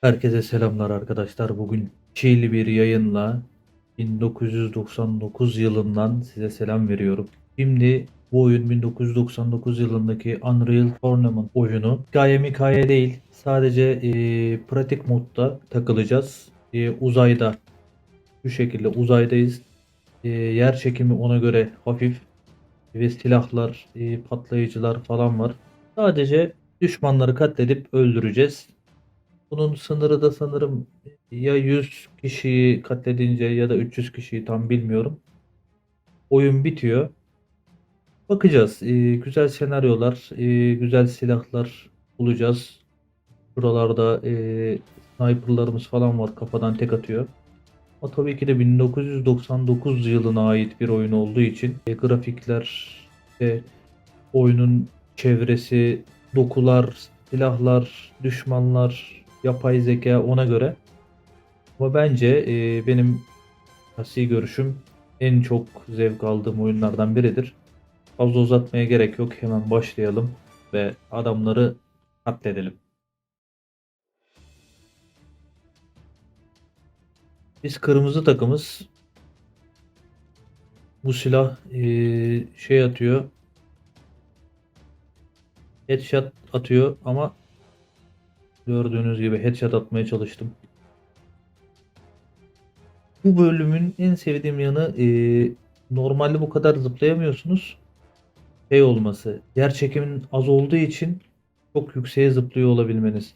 Herkese selamlar arkadaşlar. Bugün Çiğli bir yayınla 1999 yılından size selam veriyorum. Şimdi bu oyun 1999 yılındaki Unreal Tournament oyunu. Hikaye hikaye değil. Sadece eee, pratik modda takılacağız. Eee, uzayda. Bu şekilde uzaydayız. Eee, yer çekimi ona göre hafif. Ve silahlar, eee, patlayıcılar falan var. Sadece düşmanları katledip öldüreceğiz. Bunun sınırı da sanırım ya 100 kişiyi katledince ya da 300 kişiyi tam bilmiyorum. Oyun bitiyor. Bakacağız. Ee, güzel senaryolar, ee, güzel silahlar bulacağız. Buralarda ee, sniperlarımız falan var kafadan tek atıyor. Ama tabii ki de 1999 yılına ait bir oyun olduğu için e, grafikler, işte oyunun çevresi, dokular, silahlar, düşmanlar, yapay zeka ona göre. Ama bence e, benim şahsi görüşüm en çok zevk aldığım oyunlardan biridir. Fazla uzatmaya gerek yok. Hemen başlayalım ve adamları katledelim. Biz kırmızı takımız. Bu silah e, şey atıyor. Headshot atıyor ama gördüğünüz gibi headshot atmaya çalıştım. Bu bölümün en sevdiğim yanı e, normalde bu kadar zıplayamıyorsunuz. Şey olması, yer çekiminin az olduğu için çok yükseğe zıplıyor olabilmeniz.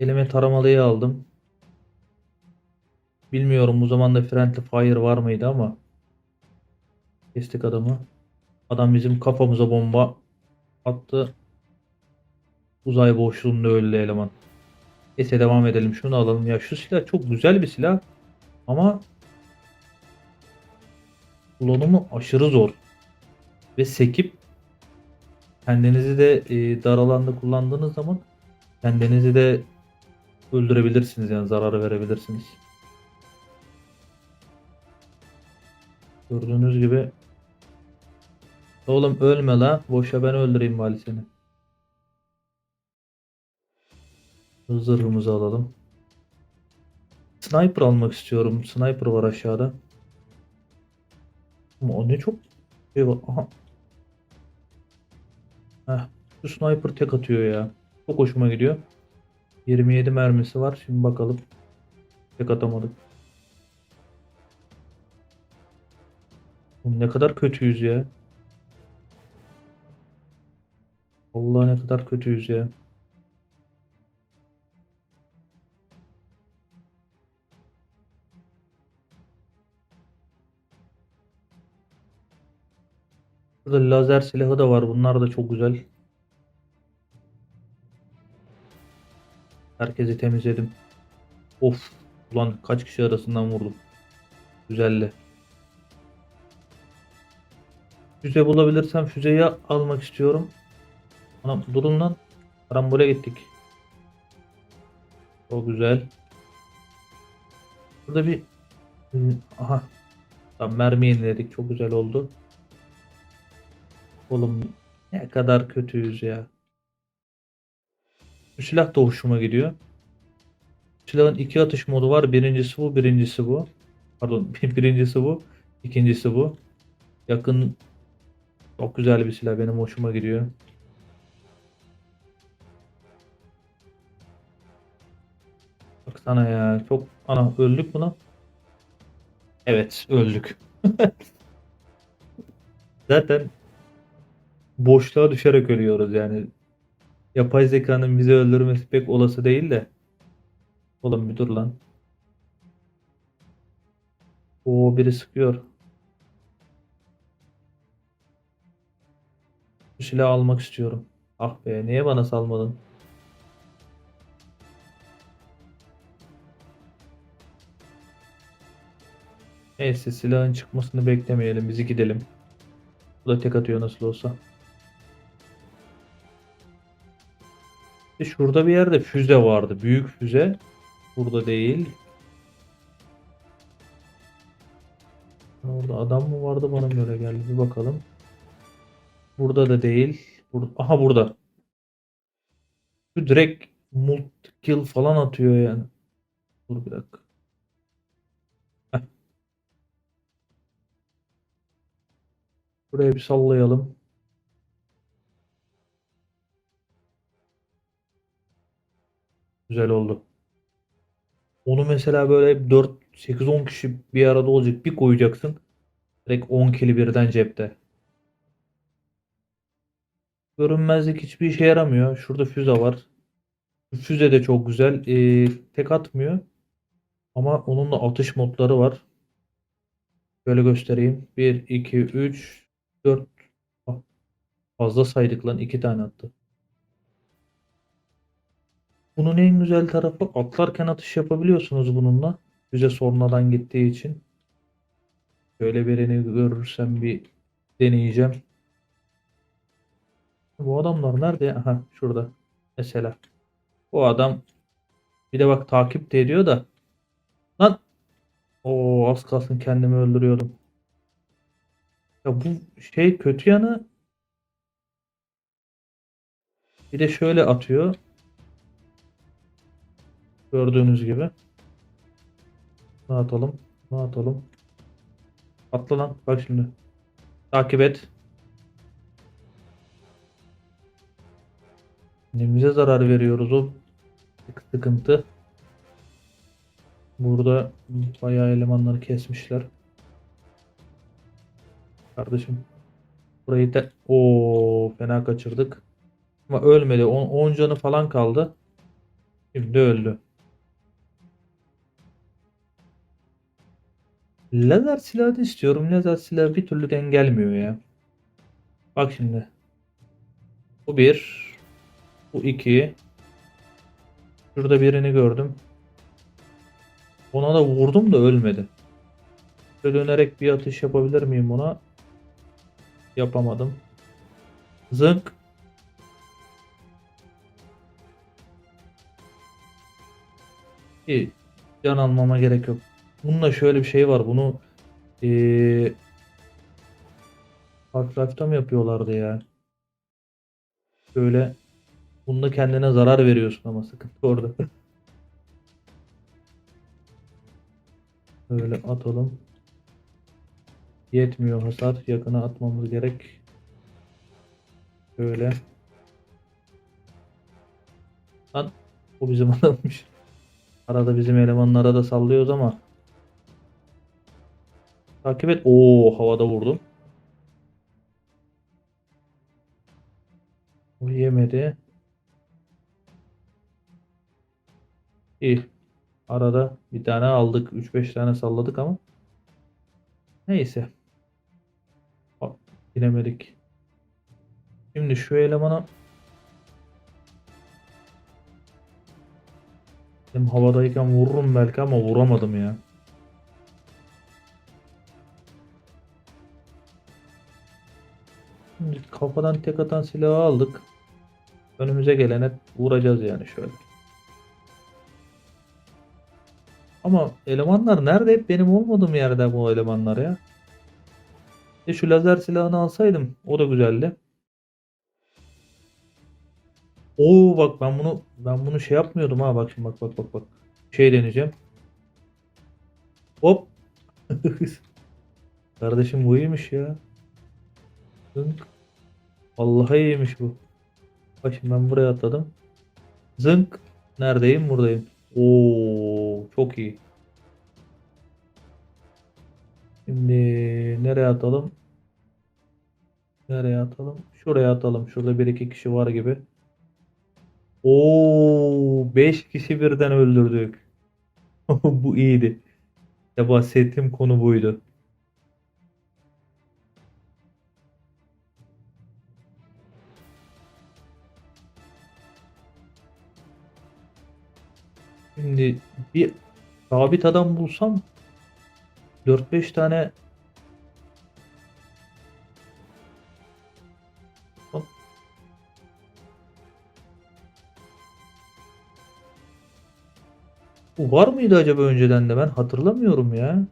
Elime taramalıyı aldım. Bilmiyorum bu zamanda Friendly Fire var mıydı ama kestik adamı. Adam bizim kafamıza bomba attı. Uzay boşluğunda öldü eleman. Neyse devam edelim. Şunu alalım. Ya şu silah çok güzel bir silah. Ama kullanımı aşırı zor. Ve sekip kendinizi de e, dar alanda kullandığınız zaman kendinizi de öldürebilirsiniz yani zarar verebilirsiniz. Gördüğünüz gibi Oğlum ölme la. Boşa ben öldüreyim bari seni. Zırhımızı alalım. Sniper almak istiyorum. Sniper var aşağıda. Ama o ne çok şey var. Aha. Heh, şu sniper tek atıyor ya. Çok hoşuma gidiyor. 27 mermisi var. Şimdi bakalım. Tek atamadık. Ne kadar kötüyüz ya. Vallahi ne kadar kötüyüz ya. Burada lazer silahı da var. Bunlar da çok güzel. Herkesi temizledim. Of. Ulan kaç kişi arasından vurdum. Güzeldi. Füze bulabilirsem füzeyi almak istiyorum. Anam durun lan. Karambole gittik. Çok güzel. Burada bir aha. Tam mermi yeniledik. Çok güzel oldu. Oğlum ne kadar kötüyüz ya. Bu silah da hoşuma gidiyor. Silahın iki atış modu var. Birincisi bu, birincisi bu. Pardon, birincisi bu, ikincisi bu. Yakın çok güzel bir silah. Benim hoşuma gidiyor. Baksana ya. Çok ana öldük lan? Evet, öldük. Zaten boşluğa düşerek ölüyoruz yani. Yapay zekanın bizi öldürmesi pek olası değil de. Oğlum bir dur lan. Oo biri sıkıyor. Bu silahı almak istiyorum. Ah be niye bana salmadın? Neyse silahın çıkmasını beklemeyelim. Biz gidelim. Bu da tek atıyor nasıl olsa. İşte şurada bir yerde füze vardı. Büyük füze. Burada değil. Orada adam mı vardı bana mı öyle geldi? Bir bakalım. Burada da değil. Burada. Aha burada. Şu direkt multi kill falan atıyor yani. Dur bir dakika. Buraya bir sallayalım. Güzel oldu. Onu mesela böyle 4 8 10 kişi bir arada olacak bir koyacaksın. Direkt 10 kili birden cepte. Görünmezlik hiçbir işe yaramıyor. Şurada füze var. Füze de çok güzel. Ee, tek atmıyor. Ama onun da atış modları var. Şöyle göstereyim. 1, 2, 3, 4. Ah, Fazla saydık lan. 2 tane attı. Bunun en güzel tarafı atlarken atış yapabiliyorsunuz bununla. Füze sonradan gittiği için. Şöyle birini görürsem bir deneyeceğim. Bu adamlar nerede? Aha şurada. Mesela. O adam bir de bak takip de ediyor da. Lan. Oo az kalsın kendimi öldürüyordum. Ya bu şey kötü yanı bir de şöyle atıyor. Gördüğünüz gibi. Ne atalım? Ne atalım? Atla lan. Bak şimdi. Takip et. Nemize zarar veriyoruz o sık- sıkıntı. Burada bayağı elemanları kesmişler. Kardeşim. Burayı da o fena kaçırdık. Ama ölmedi. 10 canı falan kaldı. Şimdi öldü. Lazer silahı da istiyorum. Lazer silahı bir türlü denk gelmiyor ya. Bak şimdi. Bu bir. Bu iki. Şurada birini gördüm. Ona da vurdum da ölmedi. Şöyle dönerek bir atış yapabilir miyim ona? Yapamadım. Zınk. İyi. Can almama gerek yok. Bununla şöyle bir şey var. Bunu eee Half-Life'da mı yapıyorlardı ya? Şöyle Bunda kendine zarar veriyorsun ama sıkıntı orada. Böyle atalım. Yetmiyor hasar. Yakına atmamız gerek. Şöyle. Lan o bizim adammış. Arada bizim elemanlara da sallıyoruz ama. Takip et. Oo havada vurdum. O yemedi. İyi. Arada bir tane aldık. 3-5 tane salladık ama. Neyse. Bilemedik. Şimdi şu elemana Hem havadayken vururum belki ama vuramadım ya. Şimdi kafadan tek atan silahı aldık. Önümüze gelene vuracağız yani şöyle. Ama elemanlar nerede? Hep benim olmadığım yerde bu elemanlar ya. E şu lazer silahını alsaydım o da güzeldi. Oo bak ben bunu ben bunu şey yapmıyordum ha bak şimdi bak bak bak bak. Şey deneyeceğim. Hop. Kardeşim bu iyiymiş ya. Zınk. Vallahi iyiymiş bu. Bak şimdi ben buraya atladım. Zınk. Neredeyim? Buradayım. Oo çok iyi. Şimdi nereye atalım? Nereye atalım? Şuraya atalım. Şurada bir iki kişi var gibi. Oo 5 kişi birden öldürdük. Bu iyiydi. Ya bahsettiğim konu buydu. Şimdi bir sabit adam bulsam 4-5 tane. Bu var mıydı acaba önceden de ben hatırlamıyorum ya.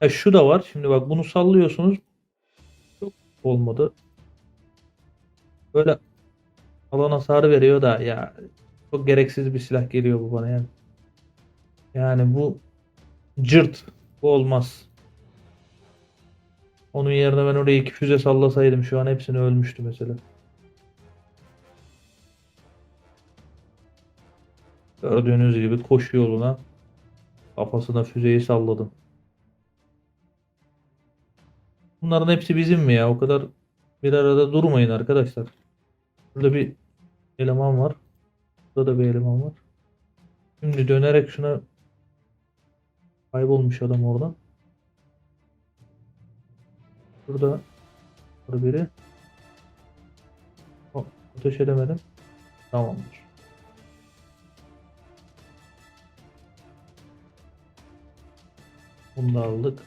Ha, şu da var. Şimdi bak bunu sallıyorsunuz. Çok olmadı. Böyle Alan hasarı veriyor da ya çok gereksiz bir silah geliyor bu bana yani. Yani bu cırt. Bu olmaz. Onun yerine ben oraya iki füze sallasaydım şu an hepsini ölmüştü mesela. Gördüğünüz gibi koşu yoluna kafasına füzeyi salladım. Bunların hepsi bizim mi ya? O kadar bir arada durmayın arkadaşlar. Burada bir eleman var. Burada da bir eleman var. Şimdi dönerek şuna kaybolmuş adam orada. Burada var biri. O, ateş edemedim. Tamamdır. Bunu da aldık.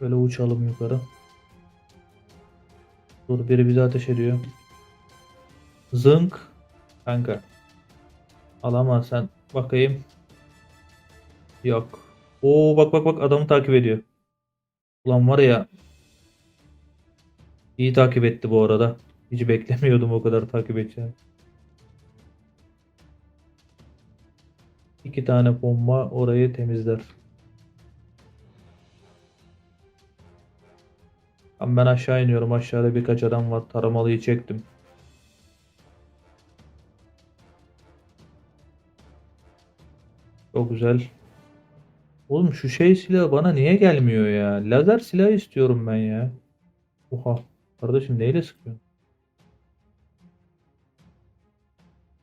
Böyle uçalım yukarı. Dur biri bize ateş ediyor. Zınk. Kanka. Alamaz sen. Bakayım. Yok. Oo bak bak bak adamı takip ediyor. Ulan var ya. İyi takip etti bu arada. Hiç beklemiyordum o kadar takip edeceğini. İki tane bomba orayı temizler. Ben aşağı iniyorum. Aşağıda birkaç adam var. Taramalıyı çektim. Çok güzel. Oğlum şu şey silahı bana niye gelmiyor ya? Lazer silahı istiyorum ben ya. Oha. Kardeşim neyle sıkıyorsun?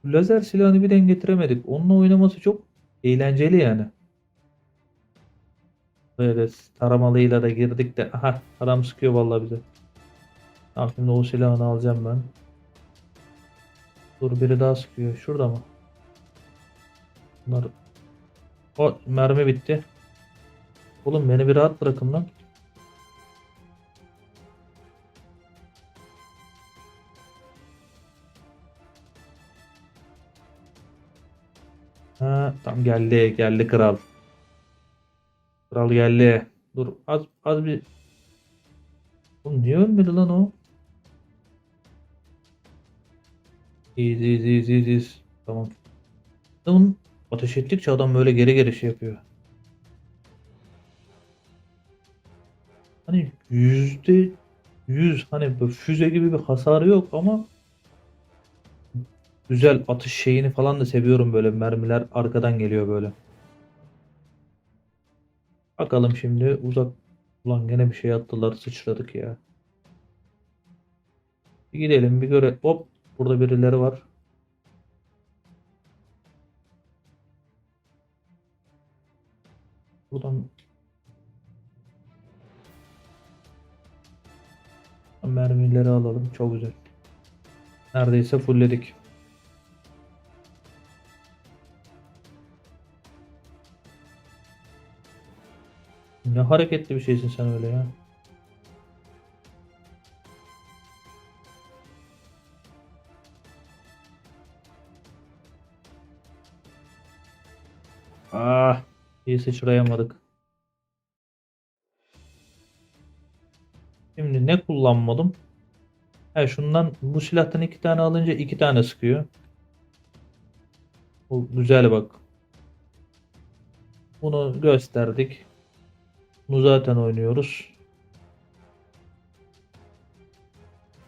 Lazer silahını bir denk getiremedik. Onunla oynaması çok eğlenceli yani. Evet, taramalıyla da girdik de. Aha, adam sıkıyor vallahi bize. Tamam şimdi o silahını alacağım ben. Dur biri daha sıkıyor. Şurada mı? Bunlar... O mermi bitti. Oğlum beni bir rahat bırakın lan. Ha, tam geldi, geldi kral. Kral geldi. Dur az az bir Oğlum niye ölmedi lan o? İyiyiz iyiyiz iyiyiz iyiyiz, iyiyiz. Tamam. Ateş ettikçe adam böyle geri geri şey yapıyor. Hani yüzde yüz hani füze gibi bir hasarı yok ama güzel atış şeyini falan da seviyorum böyle mermiler arkadan geliyor böyle. Bakalım şimdi uzak. Ulan gene bir şey attılar sıçradık ya. Bir gidelim bir göre. Hop burada birileri var. Buradan mermileri alalım. Çok güzel. Neredeyse fullledik. Ne hareketli bir şeysin sen öyle ya. Ah, iyi sıçrayamadık. Şimdi ne kullanmadım? He şundan bu silahtan iki tane alınca iki tane sıkıyor. Bu güzel bak. Bunu gösterdik. Bunu zaten oynuyoruz.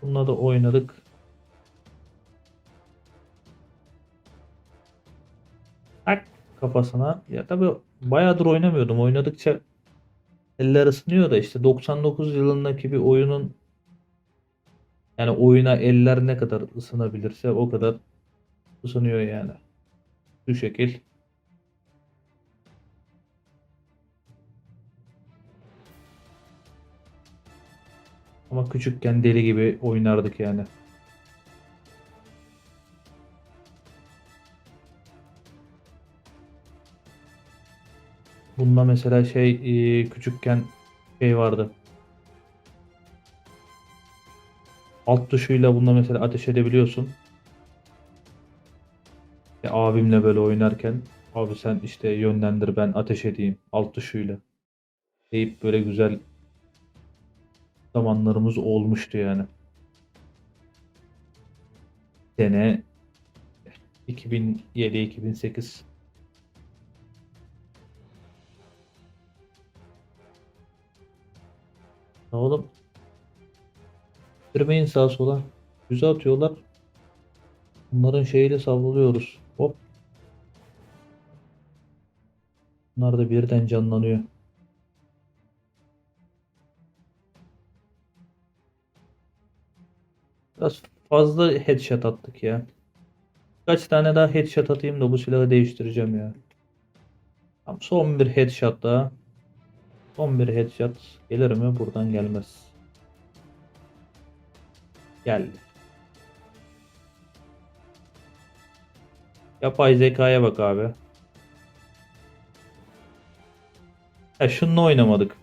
Bununla da oynadık. Tak kafasına. Ya tabi bayağıdır oynamıyordum. Oynadıkça eller ısınıyor da işte 99 yılındaki bir oyunun yani oyuna eller ne kadar ısınabilirse o kadar ısınıyor yani. Şu şekil. Ama küçükken deli gibi oynardık yani. Bunda mesela şey e, küçükken şey vardı. Alt tuşuyla bunda mesela ateş edebiliyorsun. E, abimle böyle oynarken abi sen işte yönlendir ben ateş edeyim alt tuşuyla. Deyip böyle güzel zamanlarımız olmuştu yani. Sene 2007-2008. Oğlum Girmeyin sağa sola. Yüze atıyorlar. Bunların şeyiyle savruluyoruz. Hop. Bunlar da birden canlanıyor. Biraz fazla headshot attık ya. Kaç tane daha headshot atayım da bu silahı değiştireceğim ya. Tamam, son bir headshot daha. Son bir headshot. Gelir mi? Buradan gelmez. Geldi. Yapay zekaya bak abi. Ha şununla oynamadık.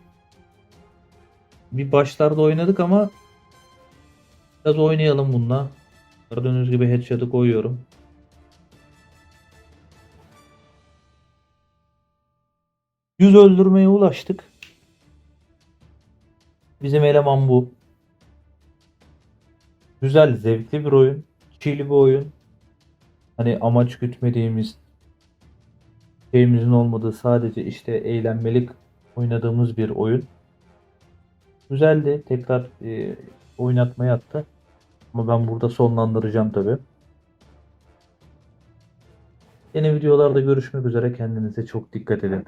Bir başlarda oynadık ama biraz oynayalım bununla. Gördüğünüz gibi headshot'ı koyuyorum. Yüz öldürmeye ulaştık. Bizim eleman bu. Güzel, zevkli bir oyun. Çiğli bir oyun. Hani amaç gütmediğimiz, şeyimizin olmadığı sadece işte eğlenmelik oynadığımız bir oyun. Güzeldi. Tekrar e, oynatmaya attı. Ama ben burada sonlandıracağım tabi. Yeni videolarda görüşmek üzere. Kendinize çok dikkat edin.